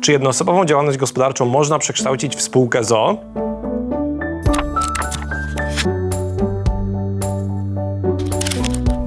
Czy jednoosobową działalność gospodarczą można przekształcić w spółkę ZO?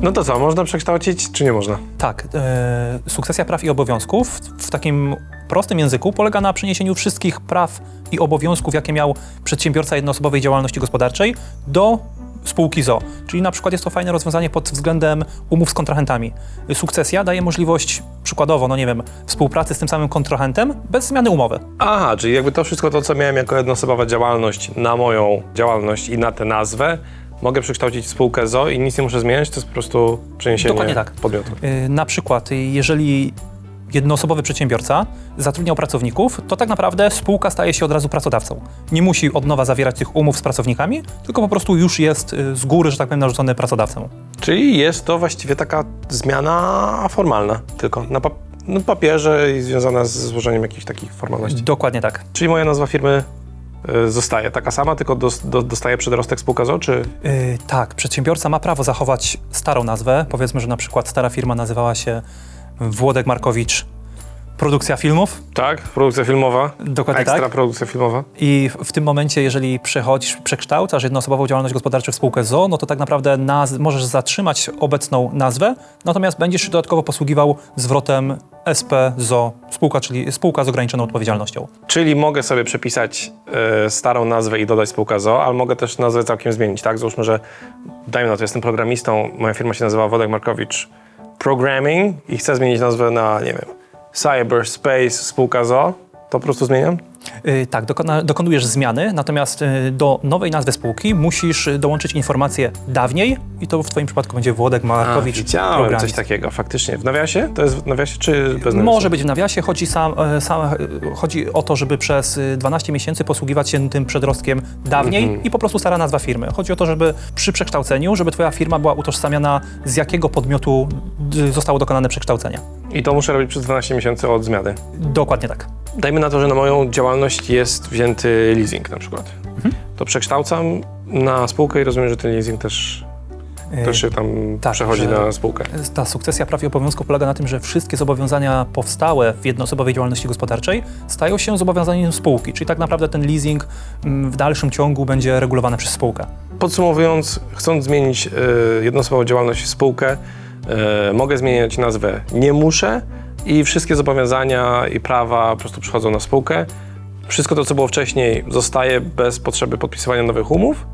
No to co, można przekształcić, czy nie można? Tak, e, sukcesja praw i obowiązków w, w takim prostym języku polega na przeniesieniu wszystkich praw i obowiązków, jakie miał przedsiębiorca jednoosobowej działalności gospodarczej do spółki ZO. Czyli na przykład jest to fajne rozwiązanie pod względem umów z kontrahentami. Sukcesja daje możliwość, przykładowo, no nie wiem, współpracy z tym samym kontrahentem bez zmiany umowy. Aha, czyli jakby to wszystko to, co miałem jako jednoosobowa działalność na moją działalność i na tę nazwę, mogę przekształcić w spółkę ZO i nic nie muszę zmieniać, to jest po prostu przeniesienie Dokładnie tak. podmiotu. Y, Na przykład, jeżeli jednoosobowy przedsiębiorca zatrudniał pracowników, to tak naprawdę spółka staje się od razu pracodawcą. Nie musi od nowa zawierać tych umów z pracownikami, tylko po prostu już jest y, z góry, że tak powiem, narzucony pracodawcą. Czyli jest to właściwie taka zmiana formalna, tylko na pap- na papierze i związana z złożeniem jakichś takich formalności. Dokładnie tak. Czyli moja nazwa firmy y, zostaje taka sama, tylko dos, do, dostaje przedrostek spółka ZO, czy... Y, tak, przedsiębiorca ma prawo zachować starą nazwę. Powiedzmy, że na przykład stara firma nazywała się Włodek Markowicz Produkcja Filmów. Tak, produkcja filmowa, Dokładnie ekstra tak. produkcja filmowa. I w- w tym momencie, jeżeli przechodzisz, przekształcasz jednoosobową działalność gospodarczą w spółkę ZO, no to tak naprawdę naz- możesz zatrzymać obecną nazwę, natomiast będziesz się dodatkowo posługiwał zwrotem SP ZO, spółka, czyli spółka z ograniczoną odpowiedzialnością. Czyli mogę sobie przepisać e, starą nazwę i dodać spółka ZO, ale mogę też nazwę całkiem zmienić, tak? Załóżmy, że dajmy na to, jestem programistą, moja firma się nazywa Wodek Markowicz Programming i chcę zmienić nazwę na, nie wiem, Cyberspace spółka ZO, to po prostu zmieniam? Yy, tak, dokona, dokonujesz zmiany, natomiast yy, do nowej nazwy spółki musisz dołączyć informację dawniej i to w Twoim przypadku będzie Włodek Markowicz. widziałem Programist. coś takiego, faktycznie. W nawiasie? To jest w nawiasie czy bez? Może być w nawiasie, chodzi, sam, e, sam, e, chodzi o to, żeby przez e, 12 miesięcy posługiwać się tym przedrostkiem dawniej Mhm. i po prostu stara nazwa firmy. Chodzi o to, żeby przy przekształceniu, żeby twoja firma była utożsamiana z jakiego podmiotu zostało dokonane przekształcenie. I to muszę robić przez 12 miesięcy od zmiany. Dokładnie tak. Dajmy na to, że na moją działalność jest wzięty leasing na przykład. Mhm. To przekształcam na spółkę i rozumiem, że ten leasing też, E, też się tam tak, przechodzi na spółkę. Ta sukcesja praw i obowiązków polega na tym, że wszystkie zobowiązania powstałe w jednoosobowej działalności gospodarczej stają się zobowiązaniem spółki, czyli tak naprawdę ten leasing mm, w dalszym ciągu będzie regulowany przez spółkę. Podsumowując, chcąc zmienić y, jednoosobową działalność w spółkę, mogę zmieniać nazwę nie muszę i wszystkie zobowiązania i prawa po prostu przychodzą na spółkę. Wszystko to, co było wcześniej, zostaje bez potrzeby podpisywania nowych umów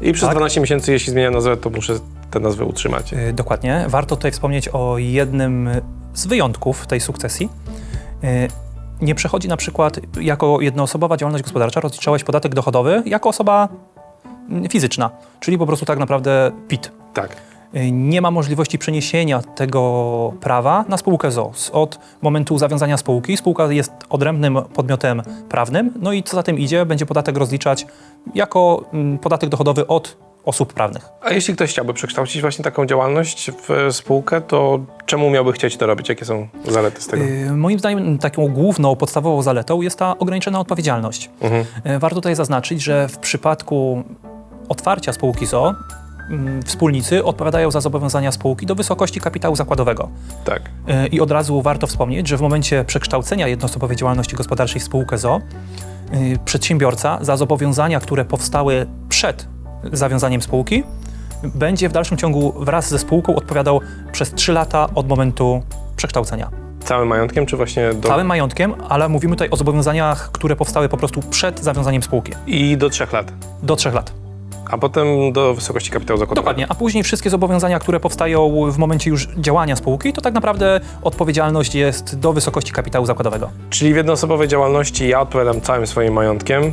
i przez Tak. 12 miesięcy, jeśli zmieniam nazwę, to muszę tę nazwę utrzymać. Y, Dokładnie. Warto tutaj wspomnieć o jednym z wyjątków tej sukcesji. Y, Nie przechodzi na przykład jako jednoosobowa działalność gospodarcza, rozliczałeś podatek dochodowy jako osoba fizyczna, czyli po prostu tak naprawdę PIT. Tak. Nie ma możliwości przeniesienia tego prawa na spółkę ZO. Z- Od momentu zawiązania spółki spółka jest odrębnym podmiotem prawnym, no i co za tym idzie, będzie podatek rozliczać jako mm, podatek dochodowy od osób prawnych. A jeśli ktoś chciałby przekształcić właśnie taką działalność w spółkę, to czemu miałby chcieć to robić? Jakie są zalety z tego? Y, Moim zdaniem taką główną, podstawową zaletą jest ta ograniczona odpowiedzialność. Mhm. Y, Warto tutaj zaznaczyć, że w przypadku otwarcia spółki ZO mm, wspólnicy odpowiadają za zobowiązania spółki do wysokości kapitału zakładowego. Tak. Y, I od razu warto wspomnieć, że w momencie przekształcenia jednoosobowej działalności gospodarczej w spółkę ZO y, przedsiębiorca za zobowiązania, które powstały przed zawiązaniem spółki, będzie w dalszym ciągu wraz ze spółką odpowiadał przez 3 lata od momentu przekształcenia. Całym majątkiem, czy właśnie do... Całym majątkiem, ale mówimy tutaj o zobowiązaniach, które powstały po prostu przed zawiązaniem spółki. I do trzech lat. Do 3 lat. A potem do wysokości kapitału zakładowego. Dokładnie. A później wszystkie zobowiązania, które powstają w momencie już działania spółki, to tak naprawdę odpowiedzialność jest do wysokości kapitału zakładowego. Czyli w jednoosobowej działalności ja odpowiadam całym swoim majątkiem.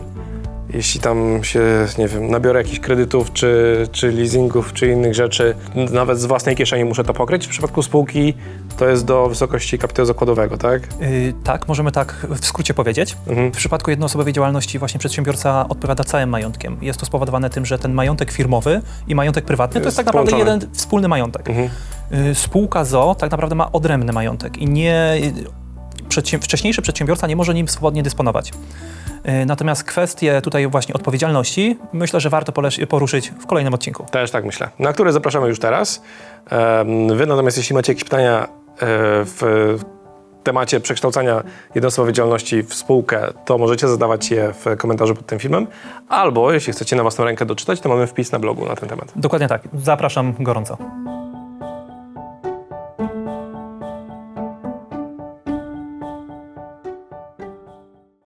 Jeśli tam się, nie wiem, nabiorę jakichś kredytów, czy, czy leasingów, czy innych rzeczy, nawet z własnej kieszeni muszę to pokryć. W przypadku spółki to jest do wysokości kapitału zakładowego, tak? Yy, tak, możemy tak w skrócie powiedzieć. Mhm. W przypadku jednoosobowej działalności właśnie przedsiębiorca odpowiada całym majątkiem. Jest to spowodowane tym, że ten majątek firmowy i majątek prywatny to Jest jest tak naprawdę połączony. jeden wspólny majątek. Mhm. Y, Spółka ZO tak naprawdę ma odrębny majątek i nie, przedsię, wcześniejszy przedsiębiorca nie może nim swobodnie dysponować. Y, Natomiast kwestie tutaj właśnie odpowiedzialności myślę, że warto poruszyć w kolejnym odcinku. Też tak myślę. Na które zapraszamy już teraz. Wy natomiast, jeśli macie jakieś pytania e, w temacie przekształcania jednoosobowej działalności w spółkę, to możecie zadawać je w komentarzu pod tym filmem. Albo jeśli chcecie na własną rękę doczytać, to mamy wpis na blogu na ten temat. Dokładnie tak. Zapraszam gorąco.